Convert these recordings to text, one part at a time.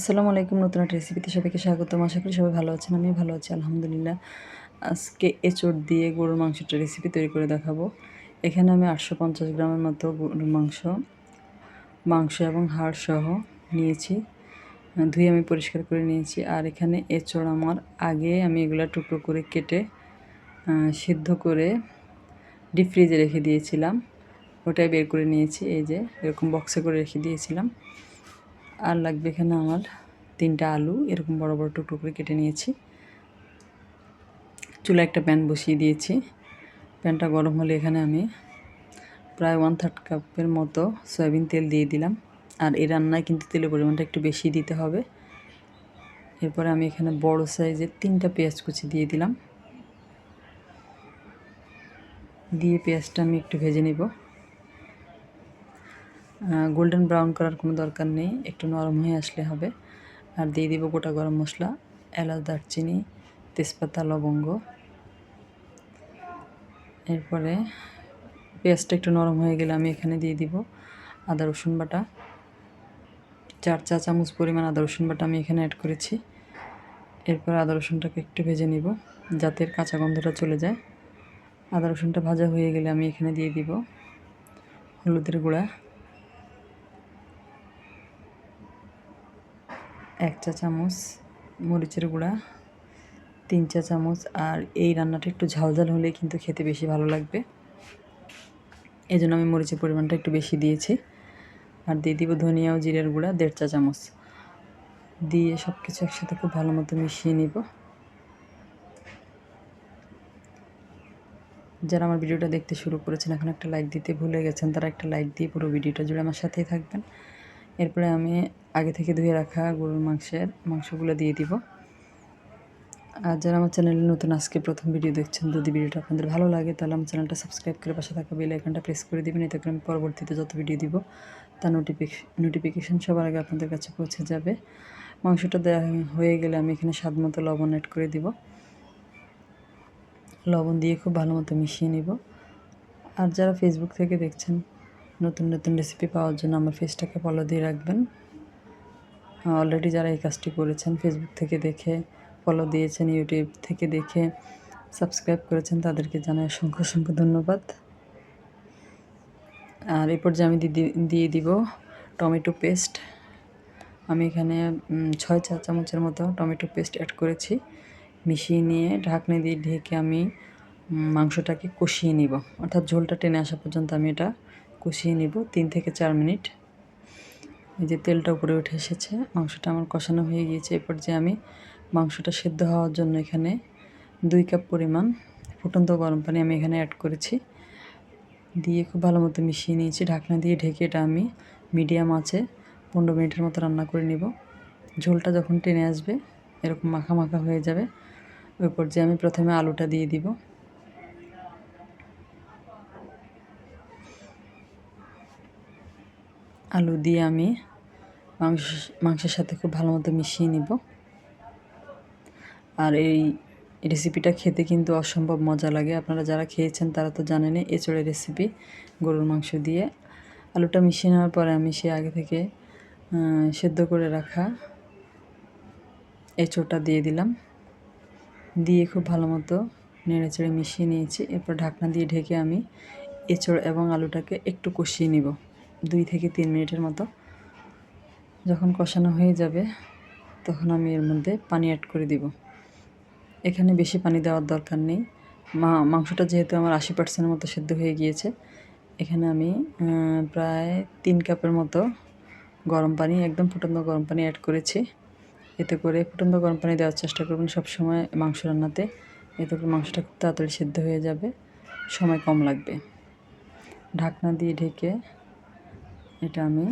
আসসালামু আলাইকুম, নতুন একটা রেসিপিতে সবাইকে স্বাগতম। আশা করি সবাই ভালো আছেন আমি ভালো আছি, আলহামদুলিল্লাহ। আজকে এঁচড় দিয়ে গরুর মাংসটা রেসিপি তৈরি করে দেখাবো। এখানে আমি আটশো পঞ্চাশ গ্রামের মতো গরুর মাংস মাংস এবং হাড় সহ নিয়েছি। ধুয়ে আমি পরিষ্কার করে নিয়েছি। আর এখানে এঁচড় আমার আগে আমি এগুলো টুকরো করে কেটে সিদ্ধ করে ডিপ ফ্রিজে রেখে দিয়েছিলাম। ওটাই বের করে নিয়েছি, এই যে এরকম বক্সে করে রেখে দিয়েছিলাম। আর লাগবে এখানে আমার তিনটা আলু, এরকম বড় বড় টুকরো করে কেটে নিয়েছি। চুলা একটা প্যান বসিয়ে দিয়েছি। প্যানটা গরম হলে এখানে আমি প্রায় ওয়ান থার্ড কাপের মতো সয়াবিন তেল দিয়ে দিলাম। আর এই রান্নায় কিন্তু তেলের পরিমাণটা একটু বেশি দিতে হবে। এরপরে আমি এখানে বড় সাইজের তিনটা পেঁয়াজ কুচি দিয়ে দিলাম। দিয়ে পেঁয়াজটা আমি একটু ভেজে নিব। গোল্ডেন ব্রাউন করার কোনো দরকার নেই, একটু নরম হয়ে আসলে হবে। আর দিয়ে দিব গোটা গরম মশলা, এলাচ, দারচিনি, তেজপাতা, লবঙ্গ। এরপরে পেঁয়াজটা একটু নরম হয়ে গেলে আমি এখানে দিয়ে দিব আদা, রসুন বাটা। চার চা চামচ পরিমাণ আদা, রসুন বাটা আমি এখানে অ্যাড করেছি। এরপর আদা, রসুনটাকে একটু ভেজে নিব যাতে কাঁচা গন্ধটা চলে যায়। আদা, রসুনটা ভাজা হয়ে গেলে আমি এখানে দিয়ে দিব হলুদের গুঁড়া। এক চা চামচ মরিচের গুঁড়া, তিন চা চামচ, আর এই রান্নাটা একটু ঝালঝাল হলে কিন্তু খেতে বেশি ভালো লাগবে। এই জন্য আমি মরিচের পরিমাণটা একটু বেশি দিয়েছি। আর দিয়ে দিব ধনিয়া ও জিরের গুঁড়া, দেড় চা চামচ। দিয়ে সব কিছু একসাথে খুব ভালো মতো মিশিয়ে নিব। যারা আমার ভিডিওটা দেখতে শুরু করেছেন, এখন একটা লাইক দিতে ভুলে গেছেন, তারা একটা লাইক দিয়ে পুরো ভিডিওটা জুড়ে আমার সাথেই থাকবেন। এরপরে আমি আগে থেকে ধুয়ে রাখা গরুর মাংসের মাংসগুলো দিয়ে দিব। আর যারা আমার চ্যানেলে নতুন, আজকে প্রথম ভিডিও দেখছেন, যদি ভিডিওটা আপনাদের ভালো লাগে, তাহলে আমার চ্যানেলটা সাবস্ক্রাইব করে পাশে থাকা বেল আইকনটা প্রেস করে দেবেন, এতে করে আমি পরবর্তীতে যত ভিডিও দিব তার নোটিফিকেশন নোটিফিকেশান সবার আগে আপনাদের কাছে পৌঁছে যাবে। মাংসটা দেওয়া হয়ে গেলে আমি এখানে স্বাদ মতো লবণ অ্যাড করে দিব। লবণ দিয়ে খুব ভালো মতো মিশিয়ে নিব। আর যারা ফেসবুক থেকে দেখছেন নতুন নতুন রেসিপি পাওয়ার জন্য আমার ফেসটাকে ফলো দিয়ে রাখবেন। অলরেডি যারা এই কাজটি করেছেন ফেসবুক থেকে দেখে ফলো দিয়েছেন ইউটিউব থেকে দেখে সাবস্ক্রাইব করেছেন, তাদেরকে জানাই অসংখ্য অসংখ্য ধন্যবাদ। আর এরপর যে আমি দিয়ে দিব টমেটো পেস্ট আমি এখানে ছয় চা চামচের মতো টমেটো পেস্ট অ্যাড করেছি। মিশিয়ে নিয়ে ঢাকনি দিয়ে ঢেকে আমি মাংসটাকে কষিয়ে নিব। অর্থাৎ ঝোলটা টেনে আসা পর্যন্ত আমি এটা কষিয়ে নিব তিন থেকে চার মিনিট। এই যে তেলটা উপরে উঠে এসেছে, মাংসটা আমার কষানো হয়ে গিয়েছে। এরপর যে আমি মাংসটা সেদ্ধ হওয়ার জন্য এখানে দুই কাপ পরিমাণ ফুটন্ত গরম পানি আমি এখানে অ্যাড করেছি। দিয়ে খুব ভালো মতো মিশিয়ে নিয়েছি। ঢাকনা দিয়ে ঢেকে এটা আমি মিডিয়াম আছে, পনেরো মিনিটের মতো রান্না করে নিব। ঝোলটা যখন টেনে আসবে, এরকম মাখা মাখা হয়ে যাবে। ওই পর্যায়ে আমি প্রথমে আলুটা দিয়ে দিব। আলু দিয়ে আমি মাংস, মাংসের সাথে খুব ভালো মতো মিশিয়ে নিব। আর এই রেসিপিটা খেতে কিন্তু অসম্ভব মজা লাগে। আপনারা যারা খেয়েছেন তারা তো জানেনই, এঁচড়ের রেসিপি গরুর মাংস দিয়ে। আলুটা মিশিয়ে নেওয়ার পরে আমি সে আগে থেকে সেদ্ধ করে রাখা এঁচড়টা দিয়ে দিলাম। দিয়ে খুব ভালো মতো নেড়ে চেড়ে মিশিয়ে নিয়েছি। এরপর ঢাকনা দিয়ে ঢেকে আমি এঁচড় এবং আলুটাকে একটু কষিয়ে নিব। দুই থেকে তিন মিনিটের মতো। যখন কষানো হয়ে যাবে, তখন আমি এর মধ্যে পানি অ্যাড করে দিব। এখানে বেশি পানি দেওয়ার দরকার নেই। মা, মাংসটা যেহেতু আমার আশি পার্সেন্টের মতো সেদ্ধ হয়ে গিয়েছে, এখানে আমি প্রায় তিন কাপের মতো গরম পানি, একদম ফুটন্ত গরম পানি অ্যাড করেছি। এতে করে ফুটন্ত গরম পানি দেওয়ার চেষ্টা করবেন সবসময় মাংস রান্নাতে। এতে করে মাংসটা খুব তাড়াতাড়ি সেদ্ধ হয়ে যাবে। সময় কম লাগবে। ঢাকনা দিয়ে ঢেকে এটা আমি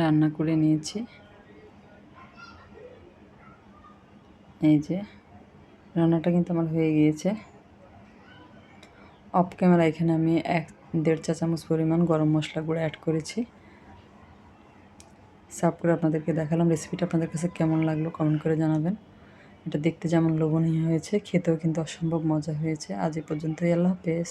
রান্না করে নিয়েছি। এই যে, রান্নাটা কিন্তু আমার হয়ে গিয়েছে। অফ ক্যামেরা এখানে আমি এক, দেড় চা চামচ পরিমাণ গরম মশলা গুঁড়ো অ্যাড করেছি। সার্ভ করে আপনাদেরকে দেখালাম রেসিপিটা আপনাদের কাছে কেমন লাগল কমেন্ট করে জানাবেন। এটা দেখতে যেমন লোভনীয় হয়েছে, খেতেও কিন্তু অসম্ভব মজা হয়েছে। আজ এ পর্যন্তই, আল্লাহ হাফেজ।